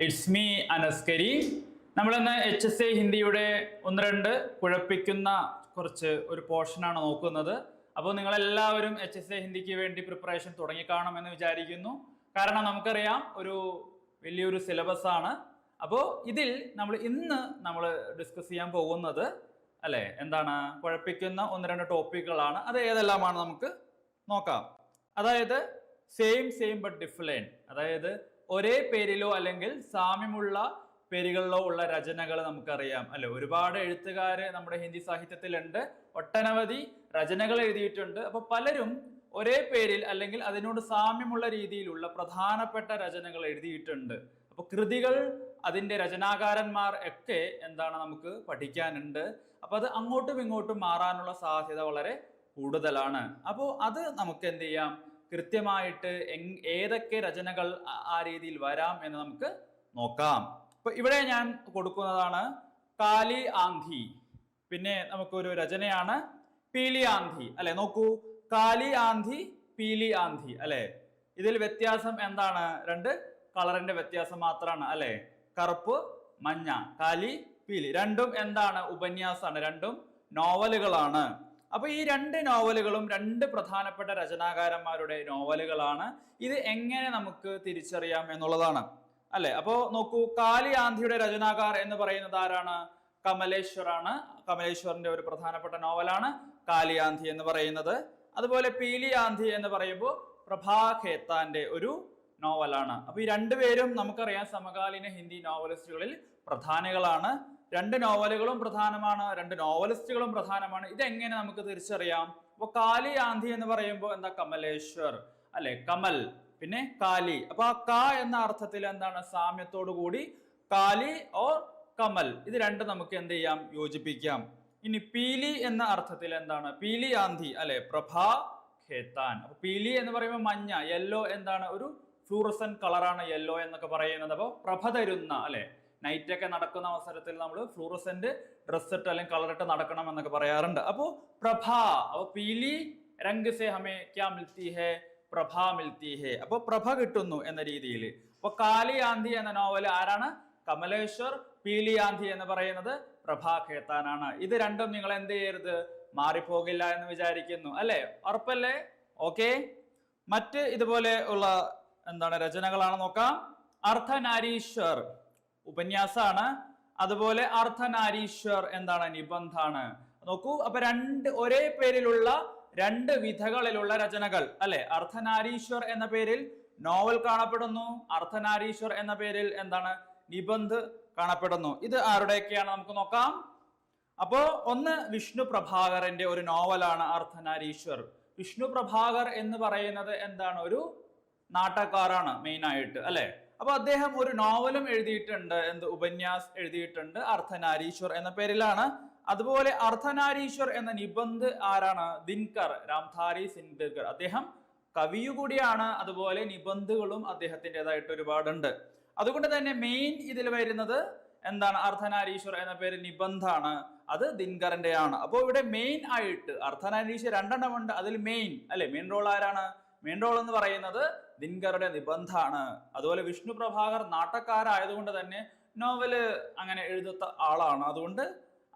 It's me അനസ്കരി. നമ്മളിന്ന് H S A ഹിന്ദിയുടെ ഒന്ന് രണ്ട് കുഴപ്പിക്കുന്ന കുറച്ച് ഒരു പോർഷനാണ് നോക്കുന്നത്. അപ്പോൾ നിങ്ങളെല്ലാവരും എച്ച് എസ് എ ഹിന്ദിക്ക് വേണ്ടി പ്രിപ്പറേഷൻ തുടങ്ങിക്കാണുമെന്ന് വിചാരിക്കുന്നു. കാരണം നമുക്കറിയാം ഒരു വലിയൊരു സിലബസ് ആണ്. അപ്പോൾ ഇതിൽ നമ്മൾ ഇന്ന് നമ്മൾ ഡിസ്കസ് ചെയ്യാൻ പോകുന്നത് അല്ലേ? എന്താണ്? കുഴപ്പിക്കുന്ന ഒന്ന് രണ്ട് ടോപ്പിക്കുകളാണ് അത് ഏതെല്ലാമാണ് നമുക്ക് നോക്കാം. അതായത് സെയിം സെയിം ബട്ട് ഡിഫ്ലൈൻ അതായത് ഒരേ പേരിലോ അല്ലെങ്കിൽ സാമ്യമുള്ള പേരുകളിലോ ഉള്ള രചനകൾ നമുക്കറിയാം. അല്ലെ? ഒരുപാട് എഴുത്തുകാര് നമ്മുടെ ഹിന്ദി സാഹിത്യത്തിലുണ്ട്. ഒട്ടനവധി രചനകൾ എഴുതിയിട്ടുണ്ട്. അപ്പൊ പലരും ഒരേ പേരിൽ അല്ലെങ്കിൽ അതിനോട് സാമ്യമുള്ള രീതിയിലുള്ള പ്രധാനപ്പെട്ട രചനകൾ എഴുതിയിട്ടുണ്ട്. അപ്പൊ കൃതികൾ അതിന്റെ രചനാകാരന്മാർ ഒക്കെ എന്താണ് നമുക്ക് പഠിക്കാനുണ്ട്. അപ്പൊ അത് അങ്ങോട്ടും ഇങ്ങോട്ടും മാറാനുള്ള സാധ്യത വളരെ കൂടുതലാണ്. അപ്പോൾ അത് നമുക്ക് എന്ത് ചെയ്യാം? കൃത്യമായിട്ട് ഏതൊക്കെ രചനകൾ ആ- രീതിയിൽ വരാം എന്ന് നമുക്ക് നോക്കാം. ഇപ്പൊ ഇവിടെ ഞാൻ കൊടുക്കുന്നതാണ് കാലി ആന്ധി പിന്നെ നമുക്കൊരു രചനയാണ് പീലി ആന്ധി അല്ലെ നോക്കൂ. കാലി ആന്ധി പീലി ആന്ധി അല്ലെ? ഇതിൽ വ്യത്യാസം എന്താണ്? രണ്ട് കളറിന്റെ വ്യത്യാസം മാത്രമാണ് അല്ലെ? കറുപ്പ് മഞ്ഞ. കാലി പീലി. രണ്ടും എന്താണ്? ഉപന്യാസമാണ്. രണ്ടും നോവലുകളാണ്. അപ്പൊ ഈ രണ്ട് നോവലുകളും രണ്ട് പ്രധാനപ്പെട്ട രചനാകാരന്മാരുടെ നോവലുകളാണ്. ഇത് എങ്ങനെ നമുക്ക് തിരിച്ചറിയാം എന്നുള്ളതാണ്. അല്ലെ? അപ്പോ നോക്കൂ കാലി ആന്ധിയുടെ രചനാകാർ എന്ന് പറയുന്നത് ആരാണ്? കമലേശ്വർ ആണ് കമലേശ്വറിന്റെ ഒരു പ്രധാനപ്പെട്ട നോവലാണ് കാലിയാന്ധി എന്ന് പറയുന്നത്. അതുപോലെ പീലിയാന്ധി എന്ന് പറയുമ്പോൾ പ്രഭാ ഖേത്താന്റെ ഒരു നോവലാണ്. അപ്പൊ ഈ രണ്ടുപേരും നമുക്കറിയാം സമകാലീന ഹിന്ദി നോവലിസ്റ്റുകളിൽ പ്രധാനികളാണ്. രണ്ട് നോവലുകളും പ്രധാനമാണ് രണ്ട് നോവലിസ്റ്റുകളും പ്രധാനമാണ്. ഇതെങ്ങനെ നമുക്ക് തിരിച്ചറിയാം? അപ്പൊ കാലി ആന്ധി എന്ന് പറയുമ്പോൾ എന്താ? കമലേശ്വർ അല്ലെ? കമൽ പിന്നെ കാലി. അപ്പൊ ആ ക എന്ന അർത്ഥത്തിൽ എന്താണ്? സാമ്യത്തോടു കൂടി കാലി ഓർ കമൽ. ഇത് രണ്ടും നമുക്ക് എന്ത് ചെയ്യാം? യോജിപ്പിക്കാം. ഇനി പീലി എന്ന അർത്ഥത്തിൽ എന്താണ്? പീലി ആന്ധി അല്ലെ? പ്രഭാ ഖേത്താൻ. അപ്പൊ പീലി എന്ന് പറയുമ്പോൾ മഞ്ഞ യെല്ലോ എന്താണ്? ഒരു ഫ്ലൂറസൻ കളറാണ് യെല്ലോ എന്നൊക്കെ പറയുന്നത്. അപ്പോൾ പ്രഭ തരുന്ന അല്ലെ? നൈറ്റ് ഒക്കെ നടക്കുന്ന അവസരത്തിൽ നമ്മൾ ഫ്ലൂറസെന്റ് ഡ്രസ് ഇട്ട് അല്ലെങ്കിൽ കളറിട്ട് നടക്കണം എന്നൊക്കെ പറയാറുണ്ട്. അപ്പോൾ പ്രഭ അപ്പൊ പീലി രംഗ് സെ ഹമേ ക്യാ മിൽത്തി ഹേ പ്രഭ മിൽത്തി ഹേ. അപ്പൊ പ്രഭ കിട്ടുന്നു എന്ന രീതിയിൽ അപ്പൊ കാലിയാന്തി എന്ന നോവൽ ആരാണ്? കമലേശ്വർ പീലിയാന്തി എന്ന് പറയുന്നത് പ്രഭാ ഖേത്താനാണ് ഇത് രണ്ടും നിങ്ങൾ എന്ത് ചെയ്യരുത്? മാറിപ്പോകില്ല എന്ന് വിചാരിക്കുന്നു. അല്ലെ? ഉറപ്പല്ലേ? ഓക്കെ. മറ്റ് ഇതുപോലെ ഉള്ള എന്താണ് രചനകളാണ് നോക്കാം. അർദ്ധനാരീശ്വർ. ഉപന്യാസാണ്. അതുപോലെ അർദ്ധനാരീശ്വർ എന്താണ്? നിബന്ധാണ്. നോക്കൂ അപ്പൊ രണ്ട് ഒരേ പേരിലുള്ള രണ്ട് വിധകളിലുള്ള രചനകൾ അല്ലെ? അർദ്ധനാരീശ്വർ എന്ന പേരിൽ നോവൽ കാണപ്പെടുന്നു. അർദ്ധനാരീശ്വർ എന്ന പേരിൽ എന്താണ്? നിബന്ധ് കാണപ്പെടുന്നു. ഇത് ആരുടെയൊക്കെയാണ്? നമുക്ക് നോക്കാം. അപ്പോ ഒന്ന് വിഷ്ണു പ്രഭാകരന്റെ ഒരു നോവലാണ് അർദ്ധനാരീശ്വർ. വിഷ്ണു പ്രഭാകർ എന്ന് പറയുന്നത് എന്താണ്? ഒരു നാട്ടക്കാരാണ് മെയിനായിട്ട് അല്ലെ? അപ്പൊ അദ്ദേഹം ഒരു നോവലും എഴുതിയിട്ടുണ്ട് എന്ത് ഉപന്യാസ് എഴുതിയിട്ടുണ്ട് അർദ്ധനാരീശ്വർ എന്ന പേരിലാണ്. അതുപോലെ അർദ്ധനാരീശ്വർ എന്ന നിബന്ധ് ആരാണ്? ദിൻകർ രാംധാരി സിംഗ് ദിൻകർ അദ്ദേഹം കവിയു കൂടിയാണ് അതുപോലെ നിബന്ധുകളും അദ്ദേഹത്തിന്റെതായിട്ട് ഒരുപാടുണ്ട്. അതുകൊണ്ട് തന്നെ മെയിൻ ഇതിൽ വരുന്നത് എന്താണ്? അർദ്ധനാരീശ്വർ എന്ന പേര് നിബന്ധാണ് അത് ദിൻകറിന്റെയാണ് അപ്പോൾ ഇവിടെ മെയിൻ ആയിട്ട് അർദ്ധനാരീശ്വർ രണ്ടെണ്ണം ഉണ്ട് അതിൽ മെയിൻ അല്ലെ? മെയിൻ റോൾ ആരാണ്? റോൾ എന്ന് പറയുന്നത് ദിൻകറുടെ നിബന്ധാണ് അതുപോലെ വിഷ്ണു പ്രഭാകർ നാട്ടക്കാരായതുകൊണ്ട് തന്നെ നോവൽ അങ്ങനെ എഴുതാത്ത ആളാണ്. അതുകൊണ്ട്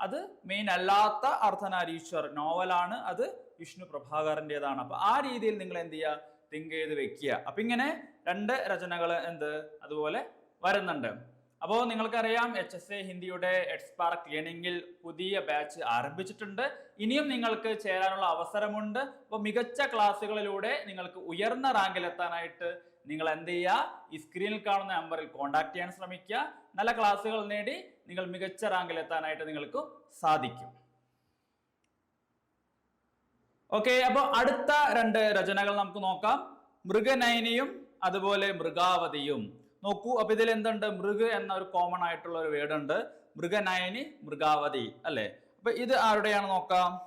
അത് മെയിൻ അല്ലാത്ത അർദ്ധനാരീശ്വർ. നോവലാണ് അത് വിഷ്ണു പ്രഭാകറിന്റെതാണ്. അപ്പൊ ആ രീതിയിൽ നിങ്ങൾ എന്ത് ചെയ്യുക തിങ്ക് ചെയ്ത് വെക്കുക അപ്പൊ ഇങ്ങനെ രണ്ട് രചനകൾ എന്ത്? അതുപോലെ വരുന്നുണ്ട്. അപ്പോൾ നിങ്ങൾക്കറിയാം എച്ച് എസ് എ ഹിന്ദിയുടെ എക്സ്പാർക്ക് ക്ലീനിങ്ങിൽ പുതിയ ബാച്ച് ആരംഭിച്ചിട്ടുണ്ട്. ഇനിയും നിങ്ങൾക്ക് ചേരാനുള്ള അവസരമുണ്ട്. അപ്പോൾ മികച്ച ക്ലാസ്സുകളിലൂടെ നിങ്ങൾക്ക് ഉയർന്ന റാങ്കിൽ എത്താനായിട്ട് നിങ്ങൾ എന്ത് ചെയ്യുക? ഈ സ്ക്രീനിൽ കാണുന്ന നമ്പറിൽ കോൺടാക്ട് ചെയ്യാൻ ശ്രമിക്കുക. നല്ല ക്ലാസ്സുകൾ നേടി നിങ്ങൾ മികച്ച റാങ്കിൽ എത്താനായിട്ട് നിങ്ങൾക്ക് സാധിക്കും. ഓക്കെ അപ്പോൾ അടുത്ത രണ്ട് രചനകൾ നമുക്ക് നോക്കാം. മൃഗനയനിയും അതുപോലെ മൃഗാവതിയും. നോക്കൂ അപ്പൊ ഇതിൽ എന്തുണ്ട്? മൃഗ എന്ന ഒരു കോമൺ ആയിട്ടുള്ള ഒരു വേർഡ് ഉണ്ട് മൃഗനയനി മൃഗാവതി അല്ലെ? അപ്പൊ ഇത് ആരുടെയാണ് നോക്കാം?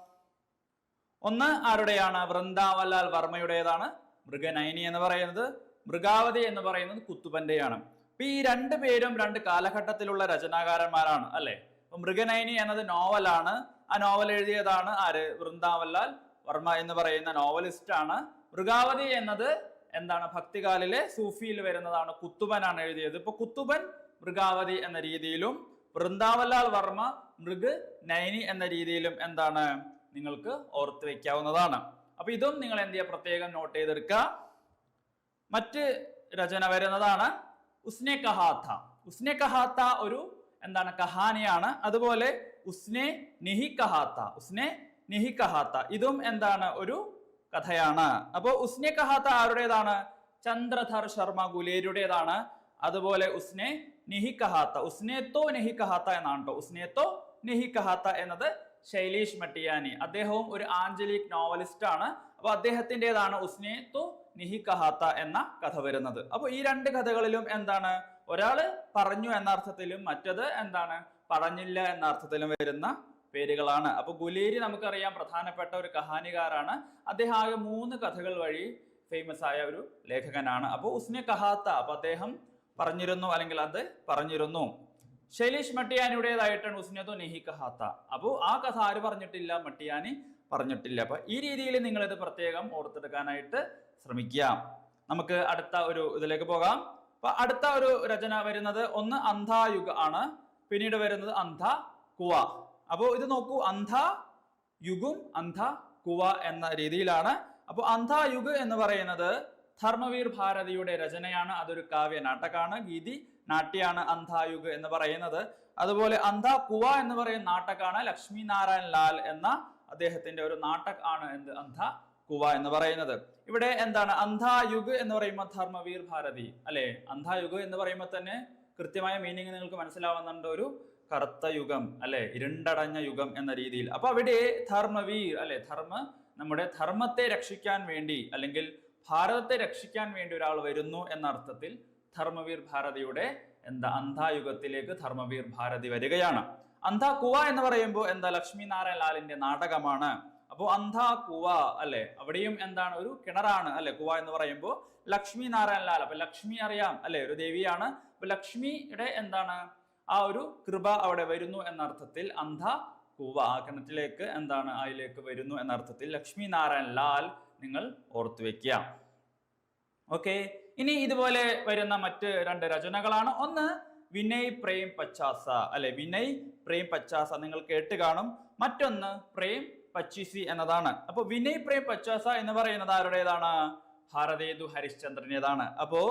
ഒന്ന് ആരുടെയാണ്? വൃന്ദാവലാൽ വർമ്മയുടേതാണ്. മൃഗനയനി എന്ന് പറയുന്നത്. മൃഗാവതി എന്ന് പറയുന്നത് കുത്തുപന്റെയാണ്. അപ്പൊ ഈ രണ്ട് പേരും രണ്ട് കാലഘട്ടത്തിലുള്ള രചനാകാരന്മാരാണ് അല്ലെ? അപ്പൊ മൃഗനയനി എന്നത് നോവലാണ്. ആ നോവൽ എഴുതിയതാണ് ആര്? വൃന്ദാവലാൽ വർമ്മ എന്ന് പറയുന്ന നോവലിസ്റ്റ് ആണ് മൃഗാവതി എന്നത് എന്താണ് ഭക്തികാലിലെ സൂഫിയിൽ വരുന്നതാണ് കുത്തുബനാണ് എഴുതിയത്. ഇപ്പൊ കുത്തുബൻ മൃഗാവതി എന്ന രീതിയിലും വൃന്ദാവൻലാൽ വർമ്മ മൃഗ് നൈനി എന്ന രീതിയിലും എന്താണ് നിങ്ങൾക്ക് ഓർത്ത് വെക്കാവുന്നതാണ്. അപ്പൊ ഇതും നിങ്ങൾ എന്ത് ചെയ്യുക? പ്രത്യേകം നോട്ട് ചെയ്തെടുക്കുക. മറ്റ് രചന വരുന്നതാണ് ഉസ്നെ കഹാത്ത. ഉസ്നെ കഹാത്ത ഒരു എന്താണ് കഹാനിയാണ്. അതുപോലെ ഉസ്നെ നിഹി കഹാത്ത. ഉസ്നെ നിഹി കഹാത്ത. ഇതും എന്താണ് ഒരു കഥയാണ്. അപ്പോൾ ഉസ്നെ കഹാത്ത ആരുടേതാണ്? ചന്ദ്രധർ ശർമ്മ ഗുലേരുടേതാണ് അതുപോലെ ഉസ്നെ നെഹി കഹാത്ത. ഉസ്നേത്തോ നെഹി കഹാത്ത എന്നാണ് കേട്ടോ ഉസ്നേത്തോ നെഹി കഹാത്ത എന്നത് ശൈലേഷ് മട്ടിയാനി. അദ്ദേഹവും ഒരു ആഞ്ചലിക് നോവലിസ്റ്റ് ആണ്. അപ്പൊ അദ്ദേഹത്തിന്റെതാണ് ഉസ്നേത്തോ നിഹി കഹാത്ത എന്ന കഥ വരുന്നത്. അപ്പോൾ ഈ രണ്ട് കഥകളിലും എന്താണ്? ഒരാൾ പറഞ്ഞു എന്ന അർത്ഥത്തിലും മറ്റത് എന്താണ്? പറഞ്ഞില്ല എന്ന അർത്ഥത്തിലും വരുന്ന പേരുകളാണ്. അപ്പൊ ഗുലേരി നമുക്കറിയാം പ്രധാനപ്പെട്ട ഒരു കഹാനികാരാണ്. അദ്ദേഹം ആകെ മൂന്ന് കഥകൾ വഴി ഫേമസ് ആയ ഒരു ലേഖകനാണ്. അപ്പോൾ ഉസ്നെ കഹാത്ത അപ്പൊ അദ്ദേഹം പറഞ്ഞിരുന്നു അല്ലെങ്കിൽ അത് പറഞ്ഞിരുന്നു. ശൈലേഷ് മട്ടിയാനിയുടേതായിട്ടാണ് ഉസ്നത്തു നെഹി കഹാത്ത. അപ്പോൾ ആ കഥ ആര് പറഞ്ഞിട്ടില്ല? മട്ടിയാനി പറഞ്ഞിട്ടില്ല. അപ്പൊ ഈ രീതിയിൽ നിങ്ങൾ ഇത് പ്രത്യേകം ഓർത്തെടുക്കാനായിട്ട് ശ്രമിക്കുക. നമുക്ക് അടുത്ത ഒരു ഇതിലേക്ക് പോകാം. അപ്പൊ അടുത്ത ഒരു രചന വരുന്നത് ഒന്ന് അന്ധായുഗ ആണ്. പിന്നീട് വരുന്നത് അന്ധ കുവ. അപ്പോൾ ഇത് നോക്കൂ അന്ധ യുഗും അന്ധ കുവ എന്ന രീതിയിലാണ്. അപ്പോൾ അന്ധായുഗ് എന്ന് പറയുന്നത് ധർമ്മവീർ ഭാരതിയുടെ രചനയാണ് അതൊരു കാവ്യ നാട്ടകാണ് ഗീതി നാട്യാണ് അന്ധായുഗ് എന്ന് പറയുന്നത്. അതുപോലെ അന്ധ കുവ എന്ന് പറയുന്ന നാട്ടകാണ് ലക്ഷ്മി നാരായൺ ലാൽ എന്ന അദ്ദേഹത്തിന്റെ ഒരു നാട്ടക് ആണ് എന്ത്? അന്ധ കുവ എന്ന് പറയുന്നത്. ഇവിടെ എന്താണ്? അന്ധായുഗ് എന്ന് പറയുമ്പോൾ ധർമ്മവീർ ഭാരതി അല്ലെ? അന്ധായുഗ് എന്ന് പറയുമ്പോൾ തന്നെ കൃത്യമായ മീനിങ് നിങ്ങൾക്ക് മനസ്സിലാവുന്നുണ്ട് ഒരു കറുത്ത യുഗം അല്ലെ? ഇരുണ്ടടഞ്ഞ യുഗം എന്ന രീതിയിൽ. അപ്പൊ അവിടെ ധർമ്മവീർ അല്ലെ? ധർമ്മ നമ്മുടെ ധർമ്മത്തെ രക്ഷിക്കാൻ വേണ്ടി അല്ലെങ്കിൽ ഭാരതത്തെ രക്ഷിക്കാൻ വേണ്ടി ഒരാൾ വരുന്നു എന്ന അർത്ഥത്തിൽ ധർമ്മവീർ ഭാരതിയുടെ എന്താ അന്ധായുഗത്തിലേക്ക് ധർമ്മവീർ ഭാരതി വരികയാണ്. അന്ധാ കുവ എന്ന് പറയുമ്പോൾ എന്താ ലക്ഷ്മി നാരായൺ ലാലിന്റെ നാടകമാണ്. അപ്പോൾ അന്ധാ കുവ അല്ലെ? അവിടെയും എന്താണ് ഒരു കിണറാണ് അല്ലെ? കുവ എന്ന് പറയുമ്പോൾ ലക്ഷ്മി നാരായൺ ലാൽ. അപ്പൊ ലക്ഷ്മി അറിയാം അല്ലെ? ഒരു ദേവിയാണ്. അപ്പൊ ലക്ഷ്മിയുടെ എന്താണ് ആ ഒരു കൃപ അവിടെ വരുന്നു എന്ന അർത്ഥത്തിൽ അന്ധ കുവ ആ കിണറ്റിലേക്ക് എന്താണ് അതിലേക്ക് വരുന്നു എന്ന അർത്ഥത്തിൽ ലക്ഷ്മി നാരായൺ ലാൽ നിങ്ങൾ ഓർത്തു വെക്കുക. ഓക്കെ ഇനി ഇതുപോലെ വരുന്ന മറ്റ് രണ്ട് രചനകളാണ്. ഒന്ന് വിനയ് പ്രേം പച്ചാസ. അല്ലെ വിനയ് പ്രേം പച്ചാസ നിങ്ങൾ കേട്ട് കാണും. മറ്റൊന്ന് പ്രേം പച്ചിസി എന്നതാണ്. അപ്പൊ വിനയ് പ്രേം പച്ചാസ എന്ന് പറയുന്നത് ആരുടേതാണ്? ഭാരതേന്ദു ഹരിശ്ചന്ദ്രന്റെതാണ് അപ്പോ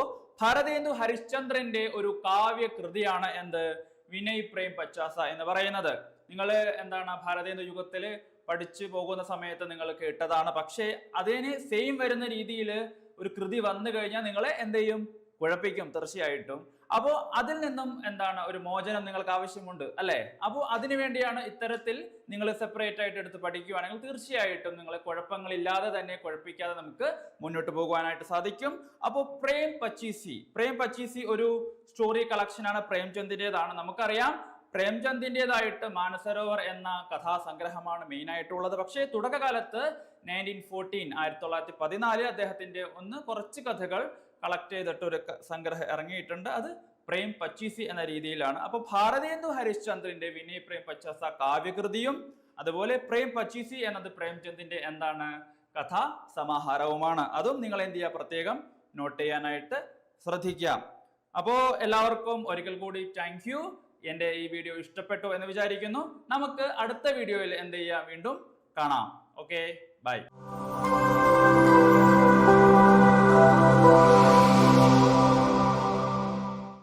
ഭാരതേന്ദു ഹരിശ്ചന്ദ്രന്റെ ഒരു കാവ്യ കൃതിയാണ് എന്ത്? വിനയ് പ്രേം പച്ചാസ എന്ന് പറയുന്നത്. നിങ്ങൾ എന്താണ് ഭാരതേന്ദു യുഗത്തിൽ പഠിച്ചു പോകുന്ന സമയത്ത് നിങ്ങൾ കേട്ടതാണ്. പക്ഷേ അതിന് സെയിം വരുന്ന രീതിയിൽ ഒരു കൃതി വന്നു കഴിഞ്ഞാൽ നിങ്ങളെ എന്ത് ചെയ്യും? കുഴപ്പിക്കും. തീർച്ചയായിട്ടും. അപ്പോൾ അതിൽ നിന്നും എന്താണ് ഒരു മോചനം നിങ്ങൾക്ക് ആവശ്യമുണ്ട് അല്ലെ? അപ്പോൾ അതിനു വേണ്ടിയാണ് ഇത്തരത്തിൽ നിങ്ങൾ സെപ്പറേറ്റ് ആയിട്ട് എടുത്ത് പഠിക്കുകയാണെങ്കിൽ തീർച്ചയായിട്ടും നിങ്ങളെ കുഴപ്പങ്ങളില്ലാതെ തന്നെ കുഴപ്പിക്കാതെ നമുക്ക് മുന്നോട്ട് പോകുവാനായിട്ട് സാധിക്കും. അപ്പോൾ പ്രേം പച്ചീസി പ്രേം പച്ചീസി ഒരു സ്റ്റോറി കളക്ഷനാണ് പ്രേംചന്ദിന്റെതാണ് നമുക്കറിയാം പ്രേംചന്ദിന്റെതായിട്ട് മാനസരോവർ എന്ന കഥാസംഗ്രഹമാണ് മെയിൻ ആയിട്ടുള്ളത് പക്ഷേ തുടക്കകാലത്ത് നയന്റീൻ ഫോർട്ടീൻ ആയിരത്തി തൊള്ളായിരത്തി പതിനാലിൽ അദ്ദേഹത്തിന്റെ ഒന്ന് കുറച്ച് കഥകൾ കളക്ട് ചെയ്തിട്ട് ഒരു സംഗ്രഹം ഇറങ്ങിയിട്ടുണ്ട്. അത് പ്രേം പച്ചീസി എന്ന രീതിയിലാണ്. അപ്പൊ ഭാരതേന്ദു ഹരിശ്ചന്ദ്രന്റെ വിനയ് പ്രേം പച്ചാസ കാവ്യകൃതിയും അതുപോലെ പ്രേം പച്ചീസി എന്നത് പ്രേംചന്ദിന്റെ എന്താണ്? കഥാ സമാഹാരവുമാണ്. അതും നിങ്ങൾ എന്ത് ചെയ്യുക? പ്രത്യേകം നോട്ട് ചെയ്യാനായിട്ട് ശ്രദ്ധിക്കാം അപ്പോ എല്ലാവർക്കും ഒരിക്കൽ കൂടി താങ്ക് യു എന്റെ ഈ വീഡിയോ ഇഷ്ടപ്പെട്ടു എന്ന് വിചാരിക്കുന്നു. നമുക്ക് അടുത്ത വീഡിയോയിൽ എന്ത് ചെയ്യാം? വീണ്ടും കാണാം. Okay bye